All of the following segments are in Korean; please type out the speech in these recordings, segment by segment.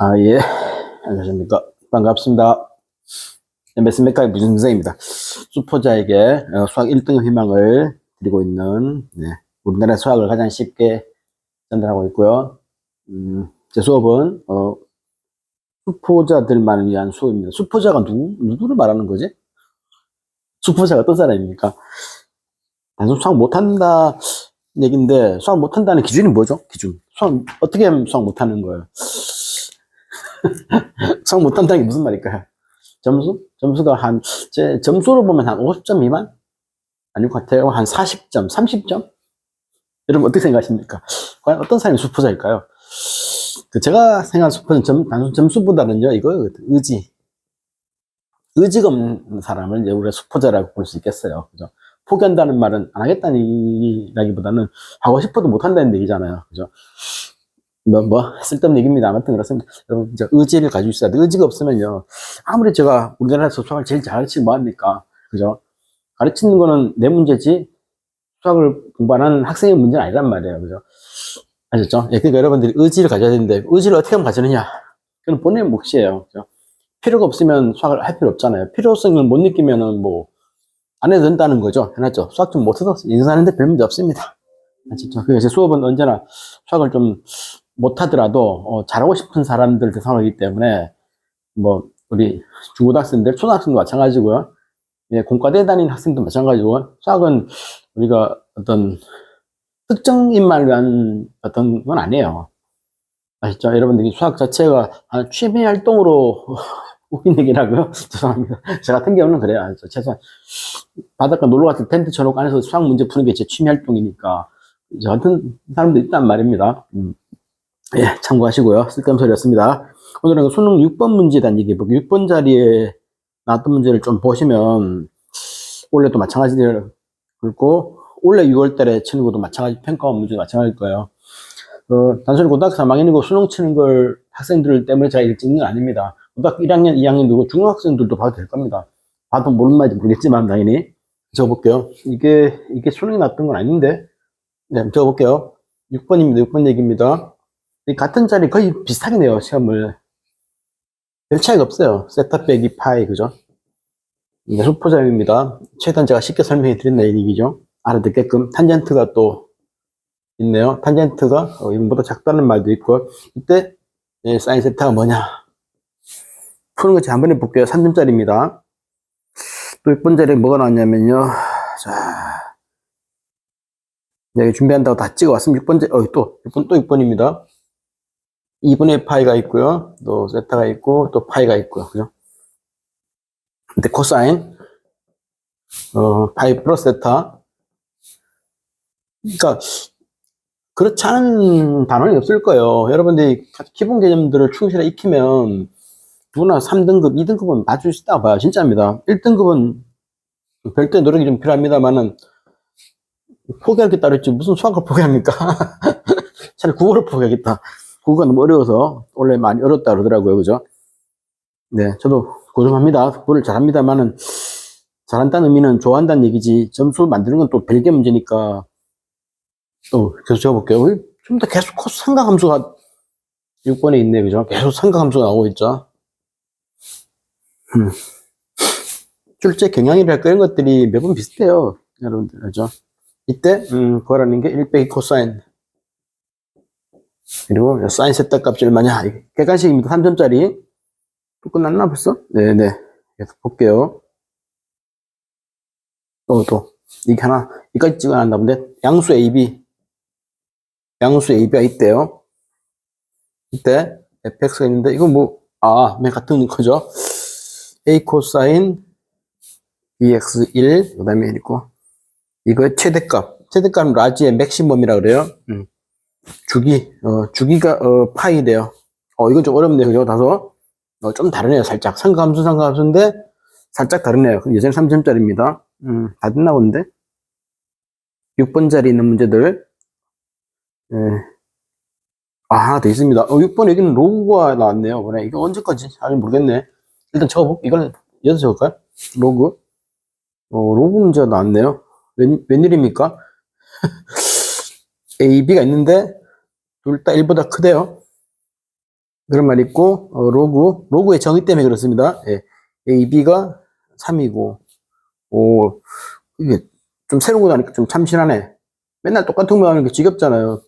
아, 예. 안녕하십니까. 반갑습니다. MBS 메카의 무진 선생입니다. 수포자에게 어, 수학 1등 희망을 드리고 있는, 네, 우리나라 수학을 가장 쉽게 전달하고 있고요. 음, 제 수업은, 어, 수포자들만을 위한 수업입니다. 수포자가 누구, 누구를 말하는 거지? 수포자가 어떤 사람입니까? 단순 수학 못한다 얘기인데, 수학 못한다는 기준이 뭐죠? 기준. 수학, 어떻게 하면 수학 못하는 거예요? 수학 못한다는 게 무슨 말일까요? 점수? 점수가 한, 제 점수로 보면 한 50점 미만? 아닐 것 같아요. 한 40점, 30점? 여러분 어떻게 생각하십니까? 과연 어떤 사람이 수포자일까요? 그 제가 생각한 수포는 점, 단순 점수보다는요, 이거 의지. 의지가 없는 사람을 이제 우리가 수포자라고 볼 수 있겠어요. 그죠? 포기한다는 말은 안 하겠다는 얘기라기보다는 하고 싶어도 못한다는 얘기잖아요. 그죠? 뭐, 뭐, 쓸데없는 얘기입니다. 아무튼 그렇습니다. 여러분, 이제 의지를 가지고 있어야 돼. 의지가 없으면요. 아무리 제가 우리나라에서 수학을 제일 잘 가르치면 뭐합니까? 그죠? 가르치는 거는 내 문제지, 수학을 공부하는 학생의 문제는 아니란 말이에요. 그죠? 아셨죠? 예, 그러니까 여러분들이 의지를 가져야 되는데, 의지를 어떻게 하면 가지느냐? 그건 본인의 몫이에요. 그죠? 필요가 없으면 수학을 할 필요 없잖아요. 필요성을 못 느끼면은 뭐, 안 해도 된다는 거죠. 해놨죠. 수학 좀 못해서 인사하는데 별 문제 없습니다. 아시죠? 그래서 제 수업은 언제나 수학을 좀 못하더라도 어, 잘하고 싶은 사람들 대상이기 때문에 뭐 우리 중고등학생들, 초등학생도 마찬가지고요. 예, 공과대 다니는 학생도 마찬가지고 수학은 우리가 어떤 특정 인만 위한 어떤 건 아니에요. 아시죠? 여러분들이 수학 자체가 아, 취미 활동으로 웃긴 얘기라고요? 죄송합니다. 저 같은 경우는 그래요. 아시죠? 최소한 바닷가 놀러 갔을 때 텐트 쳐놓고 안에서 수학 문제 푸는 게 제 취미 활동이니까 저 같은 사람도 있단 말입니다. 음. 예, 참고하시고요. 쓸데없는 소리였습니다. 오늘은 그 수능 6번 문제에 대한 얘기 해볼게요. 6번 자리에 나왔던 문제를 좀 보시면, 원래도 마찬가지를 긁고, 올해 6월 달에 치는 것도 마찬가지, 평가원 문제도 마찬가지일 거예요. 어, 단순히 고등학교 3학년이고 수능 치는 걸 학생들 때문에 제가 이걸 찍는 건 아닙니다. 고등학교 1학년, 2학년이고 중학생들도 봐도 될 겁니다. 봐도 모르는 말인지 모르겠지만, 당연히. 적어볼게요. 이게, 이게 수능이 났던 건 아닌데. 네, 적어볼게요. 6번입니다. 6번 얘기입니다. 이 같은 자리 거의 비슷하게 내요, 시험을. 별 차이가 없어요. 세타 빼기 파이, 그죠? 이게 수포자입니다. 최대한 제가 쉽게 설명해 드렸나 이 얘기죠. 알아듣게끔. 탄젠트가 또 있네요. 탄젠트가 어, 이거보다 작다는 말도 있고. 이때 예, 사인 세타가 뭐냐? 푸는 거 제가 한번 해볼게요. 3점짜리입니다. 또 6번 자리에 뭐가 나왔냐면요. 자. 여기 준비한다고 다 찍어 왔으면 6번째, 어, 또, 6번, 또 6번입니다. 2분의 파이가 있고요. 또 세타가 있고 또 파이가 있고요. 그죠? 근데 코사인 어, 파이 플러스 세타 그러니까 그렇지 않은 단원이 없을 거예요. 여러분들이 기본 개념들을 충실히 익히면 누구나 3등급, 2등급은 맞출 수 있다고 봐요. 진짜입니다. 1등급은 별도의 노력이 좀 필요합니다만은 포기할 게 따로 있지 무슨 수학을 포기합니까? 차라리 국어를 포기하겠다. 국어가 너무 어려워서 원래 많이 어렵다 그러더라고요. 그죠? 네, 저도 고정합니다. 국어를 잘합니다만은 잘한다는 의미는 좋아한다는 얘기지 점수 만드는 건 또 별개 문제니까 또 계속 적어볼게요. 좀 더 계속 코스 상가함수가 6번에 있네. 그죠? 계속 상가함수가 나오고 있죠. 음. 출제 경향이랄까 이런 것들이 매번 비슷해요. 여러분들, 그죠? 이때, 음, 구하라는 게 1 빼기 코사인. 그리고 사인 세타 값이 얼마냐? 객관식입니다. 3점짜리. 또 끝났나 벌써? 네네. 계속 볼게요. 또, 또. 이게 하나, 이까지 찍어놨나 본데. 양수 AB. 양수 AB가 있대요. 이때 fx가 있는데, 이거 뭐, 아, 맨 같은 거죠. a 코사인 bx1, 그 다음에 있고, 이거의 최대값. 최대값은 라지의 맥시멈이라 그래요. 음. 주기, 어, 주기가, 어, 파이래요. 어, 이건 좀 어렵네요. 그죠? 다소. 어, 좀 다르네요. 살짝. 상가함수, 상가함수인데, 살짝 다르네요. 예전 3점짜리입니다. 음, 다 됐나 본데? 6번 자리 있는 문제들. 예. 아, 하나 더 있습니다. 어, 6번 여기는 로그가 나왔네요. 그래. 이거 언제까지? 아직 모르겠네. 일단 적어볼게. 이걸 여기서 적을까요? 로그. 어, 로그 문제가 나왔네요. 웬, 웬일입니까? A, B가 있는데, 둘 다 1보다 크대요. 그런 말이 있고, 어, 로그, 로그의 정의 때문에 그렇습니다. 예. A, B가 3이고, 오, 이게 좀 새로운 거 하니까 좀 참신하네. 맨날 똑같은 거 하는 게 지겹잖아요.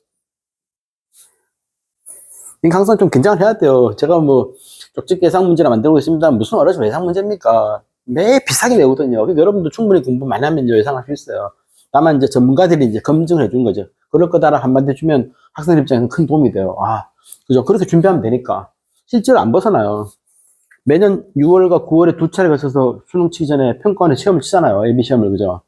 이거 항상 좀 긴장을 해야 돼요. 제가 뭐, 쪽집 예상 문제나 만들고 있습니다. 무슨 어려서 예상 문제입니까? 매일 비슷하게 내거든요. 그러니까 여러분도 충분히 공부 많이 하면 예상할 수 있어요. 다만 이제 전문가들이 이제 검증을 해주는 거죠. 그럴 거다라 한마디 주면 학생 입장에서 큰 도움이 돼요. 아, 그죠? 그렇게 준비하면 되니까. 실제로 안 벗어나요. 매년 6월과 9월에 두 차례 거쳐서 수능 치기 전에 평가원에 시험을 치잖아요. 예비 시험을, 그죠?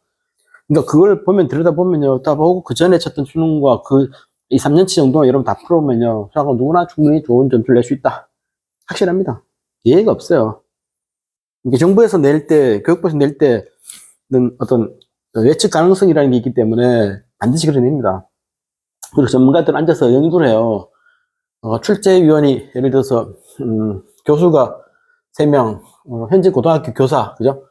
그러니까 그걸 보면, 들여다보면요. 다 보고 그 전에 쳤던 수능과 그 2, 3년치 정도 여러분 다 풀어보면요. 수학은 누구나 충분히 좋은 점수를 낼 수 있다. 확실합니다. 예의가 없어요. 이게 정부에서 낼 때, 교육부에서 낼 때는 어떤 예측 가능성이라는 게 있기 때문에 반드시 그려냅니다. 그리고 전문가들 앉아서 연구를 해요. 어, 출제위원이 예를 들어서 음, 교수가 3명, 어, 현재 고등학교 교사, 그죠?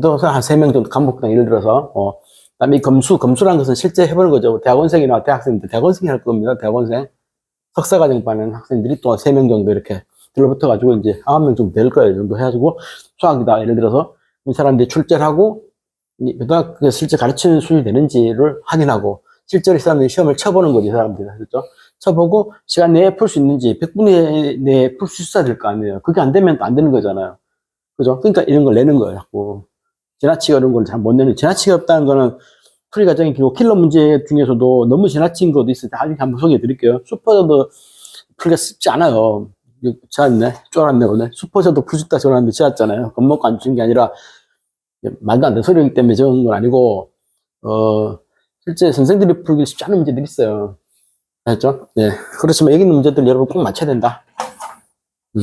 교사 한 3명 정도 간부당 예를 들어서 어, 그다음에 이 검수, 검수라는 것은 실제 해보는 거죠. 대학원생이나 대학생들, 대학원생이 할 겁니다. 대학원생. 석사과정 받는 학생들이 또 3명 정도 이렇게 들러붙어가지고 이제 9명 정도 될 거예요. 이 정도 해가지고 수학이다. 예를 들어서 이 사람들이 출제를 하고 이 고등학교 실제 가르치는 수준이 되는지를 확인하고 실제로 이 사람들이 시험을 쳐보는 이 사람들이. 그렇죠? 쳐보고 시간 내에 풀 수 있는지 100분의 내에 풀 수 있어야 될 거 아니에요. 그게 안 되면 또안 되는 거잖아요. 그죠? 그러니까 이런 걸 내는 거예요. 자꾸. 지나치게 어려운 걸 잘 못 내는, 지나치게 없다는 거는 풀이 과정이 길고 킬러 문제 중에서도 너무 지나친 것도 있을 때 나중에 한번 소개해 드릴게요. 슈퍼저도 풀기가 쉽지 않아요. 지났네. 쫄았네, 오늘. 슈퍼저도 푸셨다 전화했는데 지났잖아요. 겁먹고 안 주는 게 아니라 말도 안 되는 소리이기 때문에 적은 건 아니고, 어, 실제 선생들이 풀기 쉽지 않은 문제들이 있어요. 알죠? 네. 그렇지만 여기 있는 문제들 여러분 꼭 맞춰야 된다. 음.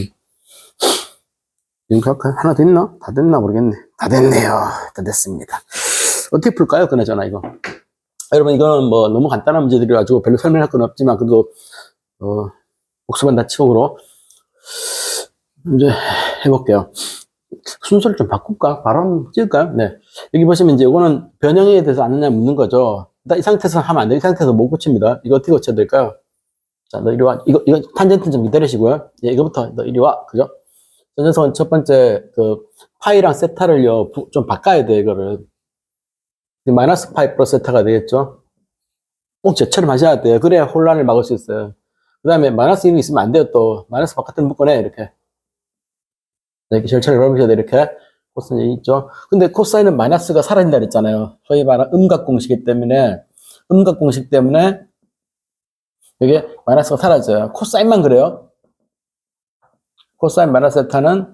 지금 하나 됐나? 다 됐나 모르겠네. 다 됐네요. 다 됐습니다. 어떻게 풀까요? 그나저나 이거. 여러분 이거는 뭐 너무 간단한 문제들이 가지고 별로 설명할 건 없지만 그래도 어, 목숨은 다치고로 이제 해볼게요. 순서를 좀 바꿀까? 바로 한번 찍을까요? 네. 여기 보시면 이제 이거는 변형에 대해서 아느냐 묻는 거죠. 일단 이 상태에서 하면 안 돼. 이 상태에서 못 고칩니다. 이거 어떻게 고쳐야 될까요? 자, 너 이리 와. 이거, 이거 탄젠트 좀 기다리시고요. 예, 이거부터 너 이리 와. 그죠? 저 녀석은 첫 번째 그 파이랑 세타를요, 부- 좀 바꿔야 돼, 이거를. 마이너스 파이 플러스 세타가 되겠죠? 꼭 저처럼 하셔야 돼요. 그래야 혼란을 막을 수 있어요. 그 다음에 마이너스 1이 있으면 안 돼요, 또. 마이너스 바깥에 묶어내, 이렇게. 네, 이렇게 절차를 밟으셔야 돼요, 이렇게. 코사인이 있죠. 근데 코사인은 마이너스가 사라진다 그랬잖아요. 소위 말하는 음각 공식이기 때문에, 음각 공식 때문에, 여기 마이너스가 사라져요. 코사인만 그래요. 코사인 마이너스 세타는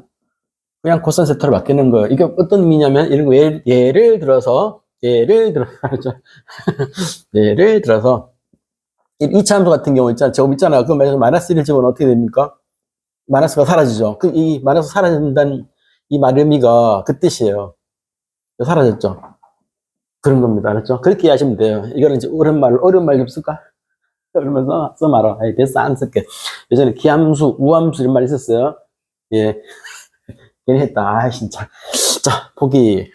그냥 코사인 세타로 바뀌는 거예요. 이게 어떤 의미냐면, 이런 거, 예를, 예를 들어서, 예를 들어서, 알죠? 예를 들어서, 이 이차함수 같은 경우 있잖아. 저거 있잖아요. 그 마이너스 1을 집어넣으면 어떻게 됩니까? 마이너스가 사라지죠. 그 이 마이너스 사라진다는 이 말 의미가 그 뜻이에요. 사라졌죠. 그런 겁니다. 알았죠? 그렇게 이해하시면 돼요. 이거는 이제 어려운 말, 어려운 말좀 쓸까? 그러면 써, 써 말아. 아이, 됐어, 안 쓸게. 예전에 기함수, 우함수 이런 말 있었어요. 예. 괜히 했다. 아, 진짜. 자, 보기.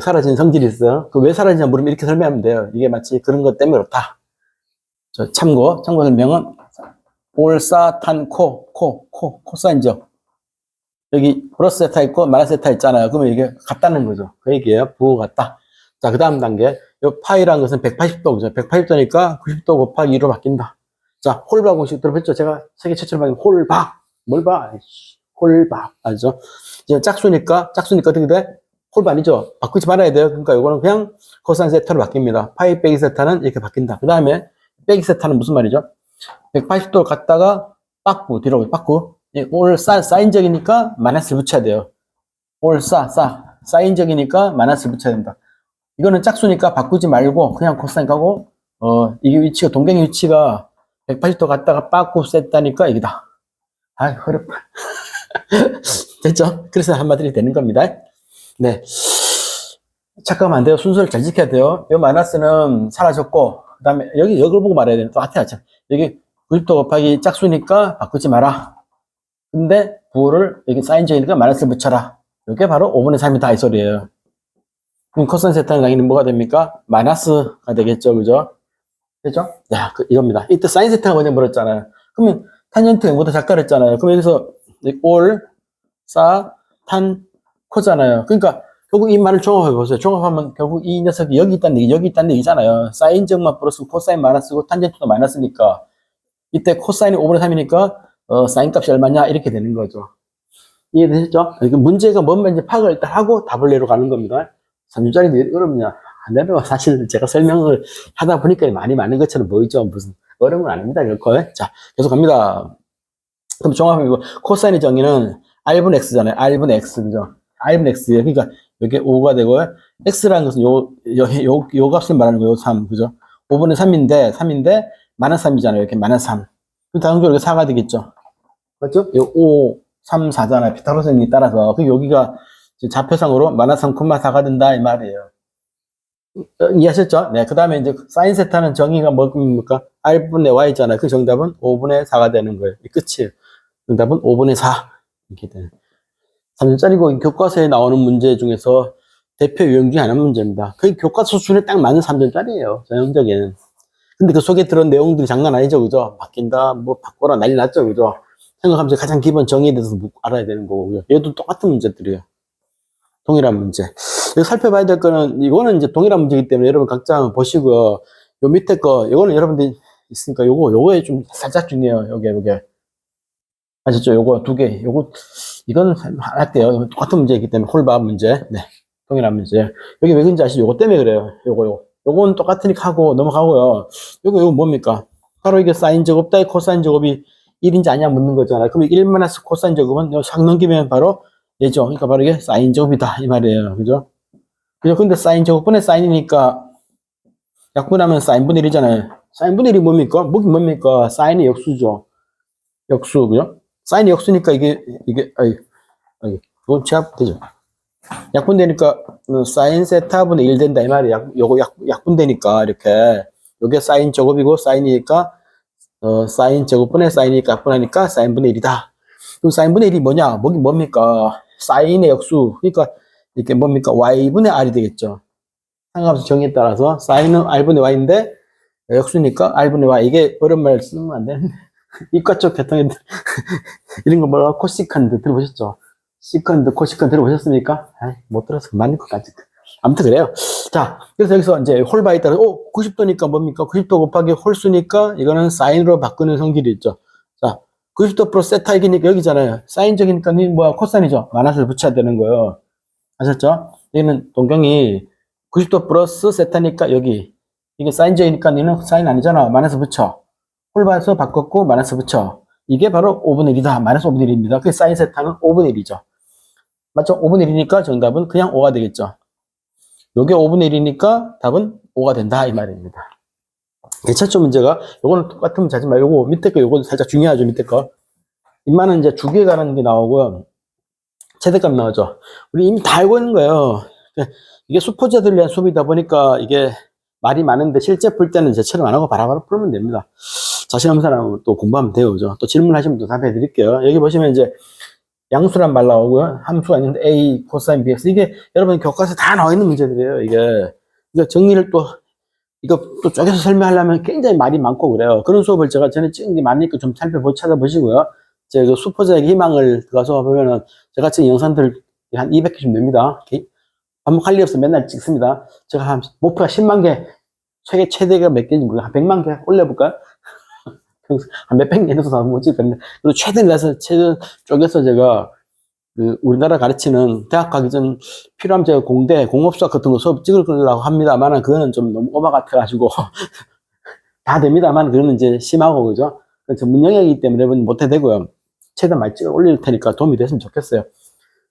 사라진 성질이 있어요. 그 왜 사라지냐 물으면 이렇게 설명하면 돼요. 이게 마치 그런 것 때문에 그렇다. 저 참고, 참고 설명은 올사탄코, 코, 코, 코사인죠. 여기 플러스 세타 있고 마이너스 세타 있잖아요. 그러면 이게 같다는 거죠. 그 얘기예요. 부호 같다. 자, 그 다음 단계. 이 파이라는 것은 180도죠. 180도니까 90도 곱하기 2로 바뀐다. 자, 홀박 공식 들어봤죠? 제가 세계 최초로 받은 홀박. 뭘 봐? 홀박. 알죠? 이제 짝수니까, 짝수니까 어떻게 돼? 홀박 아니죠? 바꾸지 말아야 돼요. 그러니까 이거는 그냥 코사인 세타로 바뀝니다. 파이 빼기 세타는 이렇게 바뀐다. 그 다음에 빼기 세타는 무슨 말이죠? 180도 갔다가 빠꾸, 뒤로 빠꾸. 예, 올 싸, 사인적이니까 마이너스를 붙여야 돼요. 올 싸, 싸. 사인적이니까 마이너스를 붙여야 된다. 이거는 짝수니까 바꾸지 말고 그냥 코사인 가고, 어, 이게 위치가, 동경의 위치가 180도 갔다가 빠꾸 셌다니까 이기다. 아이, 어렵다. 됐죠? 그래서 한마디로 되는 겁니다. 네. 착각하면 안 돼요. 순서를 잘 지켜야 돼요. 이 마이너스는 사라졌고, 그 다음에 여기, 여기를 보고 말해야 돼요. 또 앞에 하죠. 여기 90도 곱하기 짝수니까 바꾸지 마라. 근데 부호를 여기 사인적이니까 마이너스를 붙여라. 이게 바로 5분의 3이다 이 소리예요. 그럼 코사인 세타는 당연히 뭐가 됩니까? 마이너스가 되겠죠. 그죠? 그죠? 야, 그, 이겁니다. 이때 사인 세타가 뭐냐 물었잖아요. 그러면 탄젠트 뭐보다 작다 그랬잖아요. 그럼 여기서 올, 싸, 탄, 코잖아요. 그러니까 결국 이 말을 종합해 보세요. 종합하면 결국 이 녀석이 여기 있다는 얘기, 여기 있다는 얘기잖아요. 사인 적만 플러스 코사인 마이너스고 탄젠트도 마이너스니까 이때 코사인이 5분의 3이니까 어, 사인 값이 얼마냐 이렇게 되는 거죠. 이해되셨죠? 그러니까 문제가 뭔가 파악을 일단 하고 답을 내러 가는 겁니다. 3주짜리 어렵냐? 안 되면 사실 제가 설명을 하다 보니까 많이 많은 것처럼 보이죠. 무슨 어려운 건 아닙니다. 결코. 자, 계속 갑니다. 그럼 종합해보고 코사인의 정의는 R분 X잖아요. R분 X, 그죠? R분 X예요. 그러니까 여기 5가 되고 X라는 것은 요, 요, 요, 요 값을 말하는 거예요. 3, 그죠? 5분의 3인데, 3인데, 마이너스 3이잖아요. 이렇게 마이너스 3. 그럼 다음적으로 4가 되겠죠? 맞죠? 요 5, 3, 4잖아요. 피타고라스에 따라서. 그 여기가 좌표상으로 마이너스 3,4가 된다. 이 말이에요. 어, 이해하셨죠? 네. 그 다음에 이제 사인 세타는 정의가 뭡니까? R분의 Y잖아요. 그 정답은 5분의 4가 되는 거예요. 이 끝이에요. 정답은 5분의 4. 이렇게 되는. 3점짜리고 교과서에 나오는 문제 중에서 대표 유형 중에 하나 문제입니다. 그 교과서 수준에 딱 맞는 3점짜리예요. 전형적인. 근데 그 속에 들은 내용들이 장난 아니죠. 그죠? 바뀐다, 뭐 바꿔라 난리 났죠. 그죠? 생각하면서 가장 기본 정의에 대해서 묻- 알아야 되는 거고요. 얘도 똑같은 문제들이에요. 동일한 문제. 여기 살펴봐야 될 거는, 이거는 이제 동일한 문제이기 때문에 여러분 각자 한번 보시고요. 요 밑에 거, 이거는 여러분들이 있으니까 요거, 요거에 좀 살짝 중요해요. 요게, 요게. 아셨죠? 요거 두 개. 요거, 이거는 할게요. 똑같은 문제이기 때문에 홀밥 문제. 네. 동일한 문제. 여기 왜 그런지 아시죠? 요거 때문에 그래요. 요거, 요거. 요건 똑같으니까 하고 넘어가고요. 요거, 요거 뭡니까? 바로 이게 사인 제곱 따위 코사인 제곱이 1인지 아니냐 묻는 거잖아요. 그럼 1 마이너스 코사인 제곱은 요싹 넘기면 바로 얘죠. 그러니까 바로 이게 사인 제곱이다. 이 말이에요. 그죠? 그죠? 근데 사인 제곱분의 사인이니까 약분하면 사인분의 1이잖아요. 사인분의 1이 뭡니까? 뭐긴 뭡니까? 사인의 역수죠. 역수, 그죠? 사인이 역수니까 이게, 이게, 아이, 아이, 이건 제압되죠. 약분되니까, 어, 사인 세타분의 1 된다, 이 말이야. 약, 요거 약, 약분되니까, 이렇게. 요게 사인 제곱이고, 사인이니까, 어, 사인 제곱분의 사인이니까, 약분하니까, 사인분의 1이다. 그럼 사인분의 1이 뭐냐? 뭐긴 뭡니까? 사인의 역수. 그러니까, 이게 뭡니까? y분의 r이 되겠죠. 상관없이 정의에 따라서, 사인은 r분의 y인데, 역수니까 r분의 y. 이게 어려운 말 쓰면 안 되는데. 이과 쪽 계통인데 이런 거 뭐라고 코시컨드 들어보셨죠? 시컨드, 코시컨드 들어보셨습니까? 아이, 못 들어서 맞는 것 같지. 아무튼 그래요. 자, 그래서 여기서 이제 홀바에 따라, 어, 90도니까 뭡니까? 90도 곱하기 홀수니까 이거는 사인으로 바꾸는 성질이 있죠. 자, 90도 플러스 세타이기니까 여기잖아요. 사인적이니까 니 뭐야? 코사인이죠. 마이너스를 붙여야 되는 거예요. 아셨죠? 여기는 동경이 90도 플러스 세타니까 여기. 이게 사인적이니까 니는 사인 아니잖아. 마이너스 붙여. 홀바에서 바꿨고 마이너스 붙여. 이게 바로 5분의 1이다. 마이너스 5분의 1입니다. 그 사인 세타는 5분의 1이죠. 맞죠? 5분의 1이니까 정답은 그냥 5가 되겠죠. 요게 5분의 1이니까 답은 5가 된다. 이 말입니다. 괜찮죠? 문제가. 요거는 문제 하지 말고 밑에 거 요거 살짝 중요하죠. 밑에 거. 인마는 이제 주기에 관한 게 나오고요. 최대값 나오죠. 우리 이미 다 알고 있는 거예요. 이게 수포자들을 위한 수업이다 보니까 이게 말이 많은데 실제 풀 때는 제처럼 안 하고 바로바로 풀면 됩니다. 자신 없는 사람은 또 공부하면 돼요. 그죠? 또 질문하시면 또 답해 드릴게요. 여기 보시면 이제 양수란 말 나오고요. 함수가 있는데 A, 코사인, BX. 이게 여러분 교과서에 다 나와 있는 문제들이에요. 이게. 이거 정리를 또, 이거 또 쪼개서 설명하려면 굉장히 말이 많고 그래요. 그런 수업을 제가 전에 찍은 게 많으니까 좀 살펴보, 찾아보시고요. 제 그 수포자에게 희망을 들어가서 보면은 제가 찍은 영상들 한 200개쯤 됩니다. 반복할 일 없어 맨날 찍습니다. 제가 한 목표가 10만 개, 최대 최대가 몇 개인지 모르겠어요. 한 100만 개 올려볼까요? 한 몇백 개 내서 못 찍겠는데 그래도 최대를 내서 최대 쪼개서 제가 그 우리나라 가르치는 대학 가기 전 필요하면 제가 공대 공업수학 같은 거 수업 찍을 거라고 합니다만 그거는 좀 너무 오바 같아가지고 다 됩니다만 그거는 이제 심하고 그죠? 전문 영역이기 때문에 못해 되고요. 최대한 많이 찍어 올릴 테니까 도움이 됐으면 좋겠어요.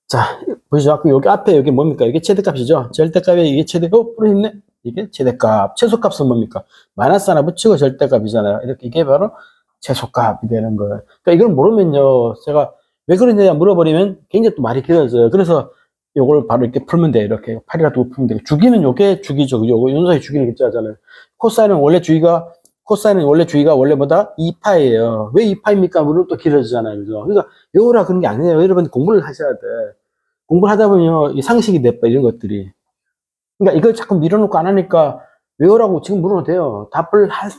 자 보시죠. 여기 앞에 여기 뭡니까? 이게 최대값이죠? 절대값에 이게 최대 어 뿌리 있네 이게 최대값 최소값은 뭡니까 마이너스 하나 붙이고 절대값이잖아요 이렇게 이게 바로 최소값이 되는 거예요 그러니까 이걸 모르면요 제가 왜 그러냐 물어버리면 굉장히 또 말이 길어져요. 그래서 요걸 바로 이렇게 풀면 돼요. 이렇게 팔이라도 풀면 돼요. 주기는 요게 주기죠. 그죠? 윤서의 주기는 글자잖아요. 코사인은 원래 주기가, 코사인은 원래 주기가 원래 뭐다? 2파예요. 왜 2파입니까? 물론 또 길어지잖아요. 그죠? 그러니까 요거라 그런 게 아니에요. 여러분 공부를 하셔야 돼. 공부를 하다 보면요. 이 상식이 돼빠 이런 것들이. 그러니까 이걸 자꾸 밀어놓고 안 하니까 외우라고 지금 물어도 돼요. 답을 할,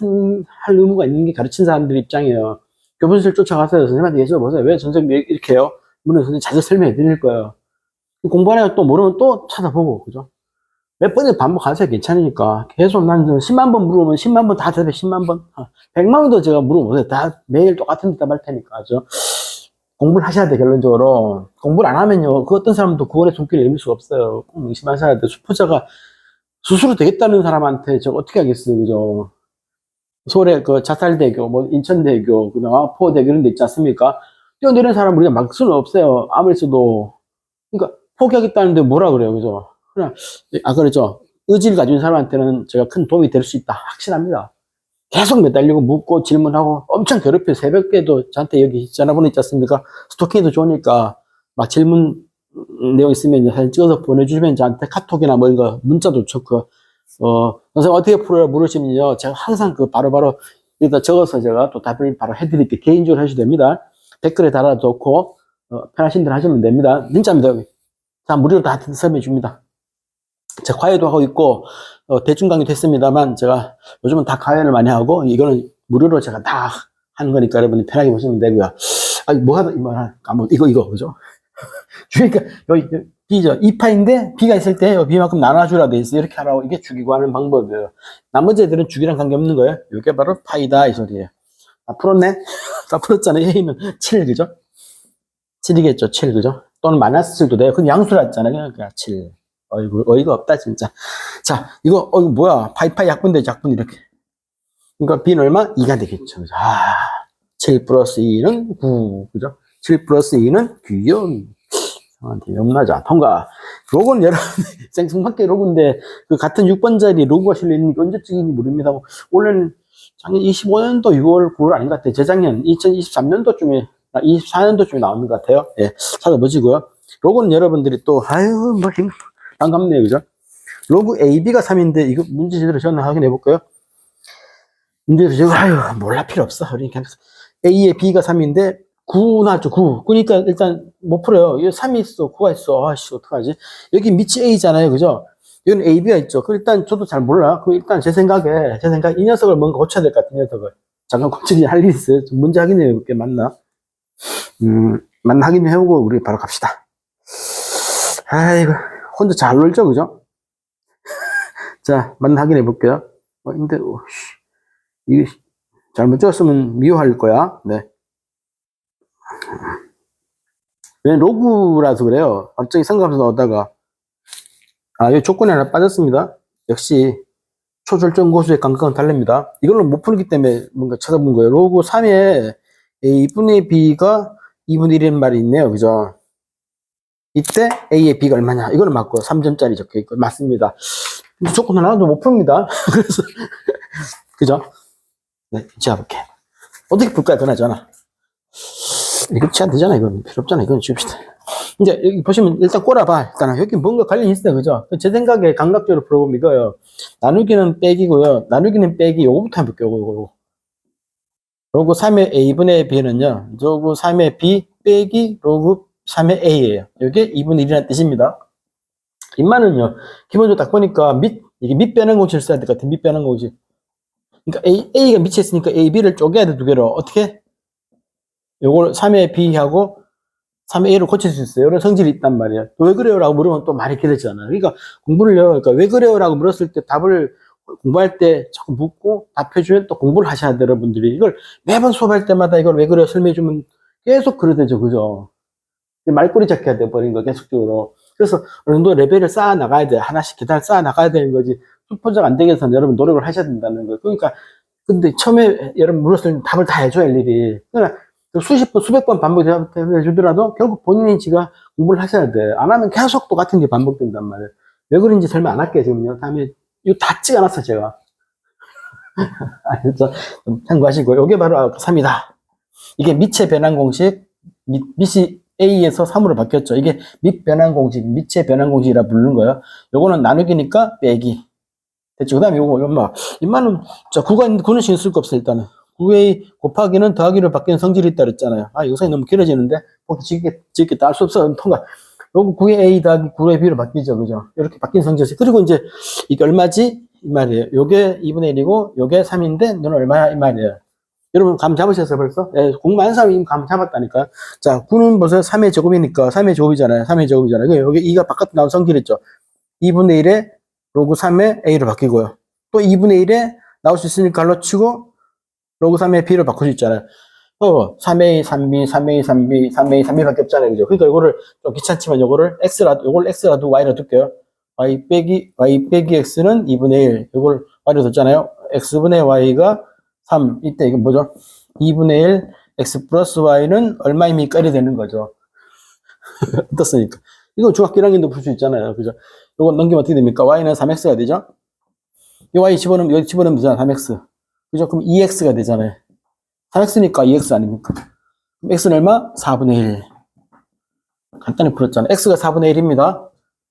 할 의무가 있는 게 가르친 사람들 입장이에요. 교문실 쫓아가서 선생님한테 여쭤보세요. 왜 전적 이렇게 해요? 물론 선생님 자주 설명해 드릴 거예요. 공부하다가 또 모르면 또 찾아보고, 그죠? 몇 번을 반복하세요. 괜찮으니까. 계속 난 10만 번 물어보면 10만 번 다 대답해, 10만 번. 100만 번도 제가 물어보세요. 다 매일 똑같은 대답 할 테니까, 그죠? 공부를 하셔야 돼, 결론적으로. 공부를 안 하면요. 그 어떤 사람도 구원의 손길을 내밀 수가 없어요. 꼭 명심하셔야 돼. 수포자가 스스로 되겠다는 사람한테 저 어떻게 하겠어요, 그죠? 서울에 그 자살대교, 뭐 인천대교, 그다음 포대교 이런 데 있지 않습니까? 뛰어내리는 사람 우리가 막 수는 없어요. 아무리 써도. 그러니까 포기하겠다는데 뭐라 그래요, 그죠? 그냥 아 그렇죠. 의지를 가진 사람한테는 제가 큰 도움이 될 수 있다. 확실합니다. 계속 매달리고 묻고 질문하고 엄청 괴롭혀요. 새벽에도 저한테 여기 전화번호 있지 않습니까? 스토킹도 좋으니까 막 질문 내용 있으면 사진 찍어서 보내주시면 저한테 카톡이나 뭐 이거 문자도 좋고. 어 선생님 어떻게 풀어요? 물으시면요. 제가 항상 그 바로바로 여기다 적어서 제가 또 답을 바로 해드릴게요. 개인적으로 하셔도 됩니다. 댓글에 달아놓고 어, 편하신 대로 하시면 됩니다. 진짜입니다 자 무료로 다 설명해 줍니다 제가 과외도 하고 있고 어, 대중 강의도 했습니다만 제가 요즘은 다 과외를 많이 하고 이거는 무료로 제가 다 하는 거니까 여러분이 편하게 보시면 되고요 아니 뭐 하다 뭐 하나 까먹 이거 이거 그죠 그러니까 여기 B죠. 2파인데 B가 있을 때 B만큼 나눠주라 돼 있어. 이렇게 하라고 이게 죽이고 하는 방법이에요. 나머지 애들은 죽이랑 관계없는 거예요. 이게 바로 파이다 이 소리예요. 다 풀었네? 다 풀었잖아요. A는 7 그죠? 7이겠죠. 7 그죠? 또는 마이너스 7도 돼요. 그건 양수라 했잖아요. 그러니까 7. 어이구 어이가 없다 진짜. 자 이거 어 이거 뭐야? 파이파이 약분돼 약분 이렇게. 그러니까 B는 얼마? 2가 되겠죠. 그죠? 아, 7 플러스 2는 9 그죠? 7 플러스 2는 9요. 형한테 염나자 통과. 로고는 여러분 생뚱맞게 로고인데 그 같은 6번 자리 로고가 실려 있는 게 언제쯤인지 모릅니다. 원래는 작년 25년도 6월 9월 아닌 것 같아요. 재작년 2023년도쯤에 24년도쯤에 나오는 것 같아요. 예, 찾아보시고요. 로고는 여러분들이 또 아유 뭐 힘, 반갑네요, 그죠? 로고 AB가 3인데 이거 문제 제대로 저는 확인해 볼까요? 문제 제대로 아유 몰라 필요 없어. 그러니까 A에 B가 3인데 9 나왔죠, 9. 그러니까 일단 못 풀어요. 여기 3이 있어, 9가 있어. 아씨, 어떡하지? 여기 밑이 A잖아요, 그죠? 여기는 A, B가 있죠. 그 일단 저도 잘 몰라. 그 일단 제 생각에, 제 생각, 이 녀석을 뭔가 고쳐야 될 것 같은 녀석을. 잠깐 고치기 할 일이 있어요. 좀 문제 확인해 볼게, 맞나? 음, 맞나 확인해 보고 우리 바로 갑시다. 아이고, 혼자 잘 놀죠, 그죠? 자, 맞나 확인해 볼게요. 어, 근데, 오, 씨. 이게 잘못 찍었으면 미워할 거야. 네. 왜 로그라서 그래요. 갑자기 생각하면서 넣었다가 아, 여기 조건이 하나 빠졌습니다. 역시 초절정 고수의 감각은 다릅니다. 이걸로 못 풀기 때문에 뭔가 찾아본 거예요. 로그 3에 A분의 B가 2분의 1이라는 말이 있네요. 그죠? 이때 A의 B가 얼마냐? 이거는 맞고 3점짜리 적혀 있고 맞습니다. 조건 하나도 못 풉니다. 그래서 그죠? 네, 제가 볼게. 어떻게 풀까요? 그나저나. 이거 치안 되잖아, 이건. 필요 없잖아, 이건 지웁시다. 이제 여기 보시면 일단 꼬라봐. 일단 여기 뭔가 관련이 있어요, 그죠? 제 생각에 감각적으로 풀어보면 이거예요. 나누기는 빼기고요. 나누기는 빼기, 요거부터 해볼게요, 요거, 요거. 로그 3의 A분의 B는요, 로그 3의 B 빼기 로그 3의 A예요. 이게 2분의 1이라는 뜻입니다. 인마는요, 기본적으로 딱 보니까 밑, 이게 밑 빼는 공식을 써야 될 것 같아요, 밑 빼는 공식. 그러니까 A, A가 밑에 있으니까 A, B를 쪼개야 돼, 두 개로. 어떻게? 요걸 3의 B하고 3의 A로 고칠 수 있어요. 이런 성질이 있단 말이에요. 왜 그래요? 라고 물으면 또 말이 길어지잖아요. 그러니까 공부를요, 그러니까 왜 그래요? 라고 물었을 때 답을 공부할 때 자꾸 묻고 답해주면 또 공부를 하셔야 돼요, 여러분들이. 이걸 매번 수업할 때마다 이걸 왜 그래요? 설명해주면 계속 그러되죠, 그죠? 말꼬리 잡혀야 돼, 버린 거, 계속적으로. 그래서 어느 정도 레벨을 쌓아 나가야 돼. 하나씩 계단 쌓아 나가야 되는 거지. 수포자가 안 되게 해서는 여러분 노력을 하셔야 된다는 거예요. 그러니까, 근데 처음에 여러분 물었을 때 답을 다 해줘야 할 일이. 그러니까 수십 번, 수백 번 반복해 주더라도 결국 본인이 지가 공부를 하셔야 돼. 안 하면 계속 똑같은 게 반복된단 말이에요. 왜 그런지 설명 안 할게요, 지금요. 다음에, 이거 다 찍어 놨어, 제가. 알죠? 좀 참고하시고, 요게 바로 3이다. 이게 밑의 변환 공식, 밑, 밑이 A에서 3으로 바뀌었죠. 이게 밑 변환 공식, 밑의 변환 공식이라 부르는 거예요. 요거는 나누기니까 빼기. 됐죠? 그 다음에 요거, 요마. 인마는, 자, 9가 있는데 9는 신경 쓸거 없어, 일단은. 9의 곱하기는 더하기로 바뀌는 성질이 있다 그랬잖아요. 아, 영상이 너무 길어지는데, 보기 짓게, 짓게 딸수 없어. 통과. 요거 9의 A 더하기 9의 B로 바뀌죠. 그죠? 이렇게 바뀐 성질이. 그리고 이제, 이게 얼마지? 이 말이에요. 요게 2분의 1이고, 요게 3인데, 너는 얼마야? 이 말이에요. 여러분 감 잡으셨어요 벌써? 예, 공만 사람이 이미 감 잡았다니까. 자, 9는 벌써 3의 제곱이니까 3의 제곱이잖아요. 3의 제곱이잖아요. 그럼 여기 2가 바깥 나온 성질했죠. 2분의 1에 로그 3의 a로 바뀌고요. 또 2분의 1에 나올 수 있으니까 갈로 치고 로그 3의 b로 바꿀 수 있잖아요. 어, 3a, 3b, 3a, 3b, 3a, 3b밖에 없잖아요. 그죠? 그러니까 이거를 좀 귀찮지만 이거를 x라, 요걸 x라 두고 y라 둘게요. y 빼기, y 빼기 x는 2분의 1. 이걸 y로 뒀잖아요. x분의 y가 3. 이때 이건 뭐죠? 2분의 1, x 플러스 y는 얼마입니까? 이래 되는 거죠. 어떻습니까? 이거 중학교 1학년도 풀 수 있잖아요. 그죠? 이거 넘기면 어떻게 됩니까? y는 3x가 되죠? 이 y 집어넣으면, 여기 집어넣으면 되잖아. 3x. 그죠? 그럼 2x가 되잖아요. 3x니까 2x 아닙니까? 그럼 x는 얼마? 4분의 1. 간단히 풀었잖아요. x가 4분의 1입니다.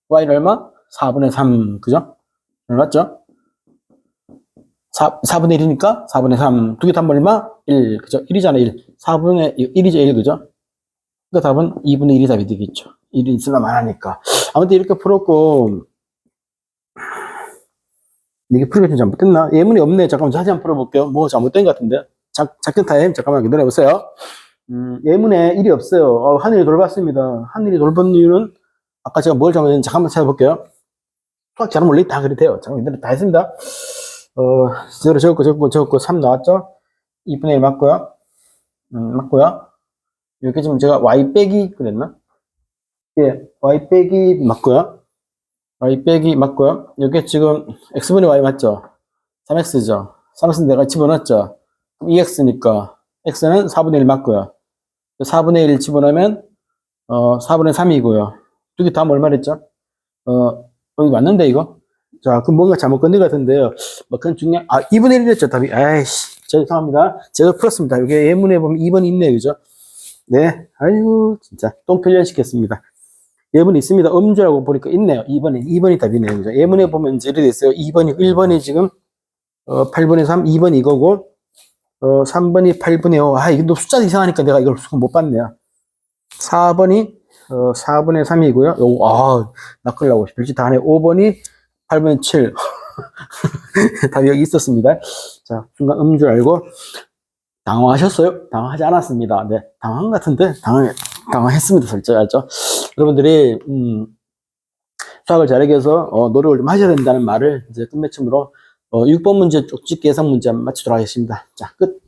y는 얼마? 4분의 3. 그죠? 맞죠? 4, 4분의 1이니까 4분의 3. 두 개 답은 얼마? 1. 그죠? 1이잖아, 1. 4분의 1이죠, 1. 그죠? 그 답은 2분의 1이 답이 되겠죠. 1이 있으나 많으니까. 아무튼 이렇게 풀었고, 이게 풀기가 좀 잘못됐나? 예문이 없네. 잠깐만, 다시 한번 풀어볼게요. 뭐 잘못된 것 같은데. 작, 작전 타임. 잠깐만 기다려보세요. 음, 예문에 1이 없어요. 어, 하늘이 돌봤습니다. 하늘이 돌본 이유는 아까 제가 뭘 잘못했는지 잠깐만 찾아볼게요. 수학 잘못 원래 다 그리 돼요. 잠깐만 기다려. 다 했습니다. 어, 제대로 적었고, 적었고, 적었고, 3 나왔죠? 2분의 1 맞고요. 음, 맞고요. 이렇게 지금 제가 y 빼기 그랬나? 예, y 빼기 맞고요. y 빼기 맞고요. 여기 지금 x분의 y 맞죠? 3x죠. 3x는 내가 집어넣었죠. 그럼 2x니까 x는 4분의 1 맞고요. 4분의 1 집어넣으면 어, 4분의 3이고요. 두 개 다음 얼마 됐죠? 어, 여기 맞는데 이거? 자, 그럼 뭔가 잘못 것 같은데요. 뭐 그건 중요한 아, 2분의 1이었죠, 답이. 아이씨, 죄송합니다. 제가 풀었습니다. 여기 예문에 보면 2번이 있네요, 그죠? 네, 아이고, 진짜. 똥 표현시켰습니다. 예문이 있습니다. 음주라고 보니까 있네요. 2번이, 2번이 답이네요. 그죠? 예문에 보면 이제 이렇게 됐어요. 2번이, 1번이 지금, 어, 8분의 3, 2번 이거고, 어, 3번이 8분의 5. 아, 이거 숫자 이상하니까 내가 이걸 못 봤네요. 4번이, 어, 4분의 3이고요. 요, 아, 낚으려고 별짓 다 하네. 5번이 8분의 7. 답이 여기 있었습니다. 자, 순간 음줄 알고, 당황하셨어요? 당황하지 않았습니다. 네, 당황한 것 같은데, 당황, 당황했습니다. 솔직히 알죠? 여러분들이, 음, 수학을 잘하기 위해서, 어, 노력을 좀 하셔야 된다는 말을 이제 끝맺음으로, 어, 6번 문제 쪽집 계산 문제 마치도록 하겠습니다. 자, 끝.